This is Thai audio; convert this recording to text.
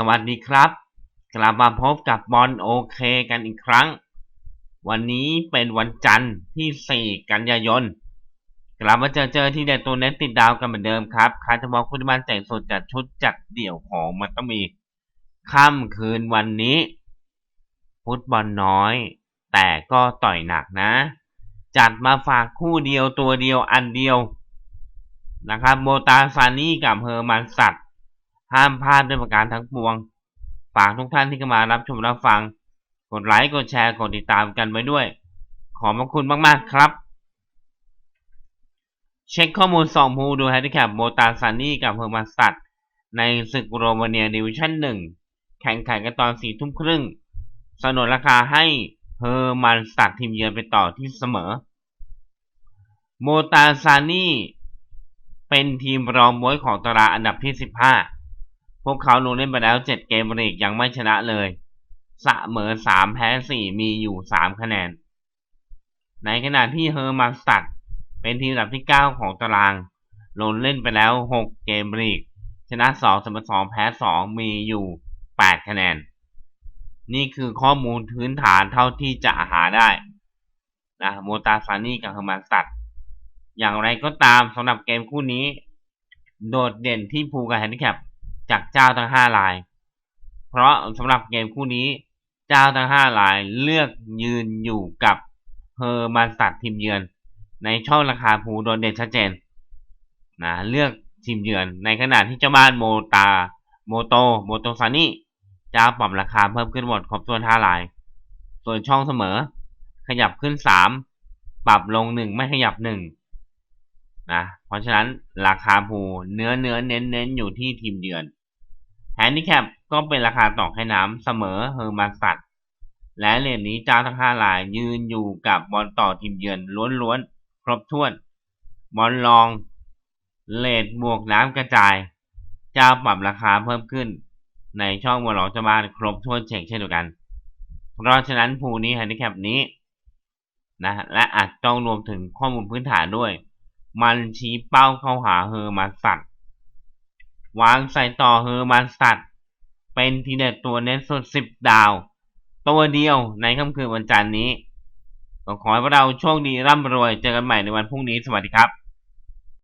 สวัสดีครับ กลับมาพบกับบอลโอเคกันอีกครั้ง วันนี้เป็นวันจันทร์ที่ 4 กันยายน กลับมาเจอเจอที่เด็ดตัวเน็ตติดดาวกันเหมือนเดิมครับคาร์จะบอกคุณบ้านแต่งสดจัดชุดจัดเดี่ยวของมันต้องมีค่ำคืนวันนี้ ฟุตบอลน้อย แต่ก็ต่อยหนักนะ จัดมาฝากคู่เดียวตัวเดียวอันเดียวนะครับโมตาซานี่กับเฮอร์มันสัตว ห้ามพลาดด้วยประการทั้งปวง ฝากทุกท่านที่เข้ามารับชมรับฟัง กดไลค์ กดแชร์ กดติดตามกันไว้ด้วย ขอบพระคุณมากๆครับ เช็คข้อมูลสองภูดูแฮนดิแคปโมตาซานี่กับเฮอร์มันสัตในศึกโรมาเนียดิวิชั่นหนึ่งแข่งขันกันตอนสี่ทุ่มครึ่งสนนราคาให้เฮอร์มันสัตทีมเยือนไปต่อที่เสมอ โมตาซานี่เป็นทีมรองมวยของตารางอันดับที่ 15 พวกเขาลงเล่นไปแล้ว 7 เกมลีกยังไม่ชนะเลยเสมอ3แพ้ 4 มีอยู่ 3 คะแนน ในขณะที่เฮอร์มันสตัดเป็นทีมอันดับที่ 9 ของตาราง ลงเล่นไปแล้ว 6 เกมลีก ชนะ2เสมอ2แพ้ 2 มีอยู่ 8 คะแนน นี่คือข้อมูลพื้นฐานเท่าที่จะหาได้นะโมตาซานี่กับเฮอร์มันสตัดอย่างไรก็ตามสำหรับเกมคู่นี้ โดดเด่นที่ภูกับแฮนดิแคป จากเจ้าทั้ง5ลาย เพราะสำหรับเกมคู่นี้เจ้าทั้ง5ลายเลือกยืนอยู่กับเฮอร์มันสัตทีมเยือน ในช่องราคาภูโดดเด่นชัดเจนนะเลือกทีมเยือน ในขณะที่เจ้าบ้านโมตาโมโตโมโตซานี่เจ้าปรับราคาเพิ่มขึ้นหมดครบถ้วน5ลาย ส่วนช่องเสมอ ขยับขึ้น3ปรับลง1ไม่ขยับ1นะเพราะฉะนั้นราคาภูเนื้อเนื้อเน้นเน้นอยู่ที่ทีมเยือน แฮนดิแคปก็เป็นราคาต่อให้น้ำเสมอเฮอร์มันสัตและเหรียญนี้เจ้าทั้งห้าลายยืนอยู่กับบอลต่อทีมเยือนล้วนๆ ครบถ้วน บอลลองเลดบวกน้ำกระจาย เจ้าปรับราคาเพิ่มขึ้น ในช่องบอลหลองจะมาครบถ้วนเช็คเช่นเดียวกัน เพราะฉะนั้นภูนี้แฮนดิแคปนี้นะและอาจต้องรวมถึงข้อมูลพื้นฐานด้วย มันชี้เป้าเข้าหาเฮอร์มันสัต วางใส่ต่อเฮอร์มันสัตเป็นทีเด็ดตัวเน้นสุดสิบดาว ตัวเดียวในค่ำคืนวันจันทร์นี้ ขอให้พวกเราโชคดีร่ำรวย เจอกันใหม่ในวันพรุ่งนี้ สวัสดีครับ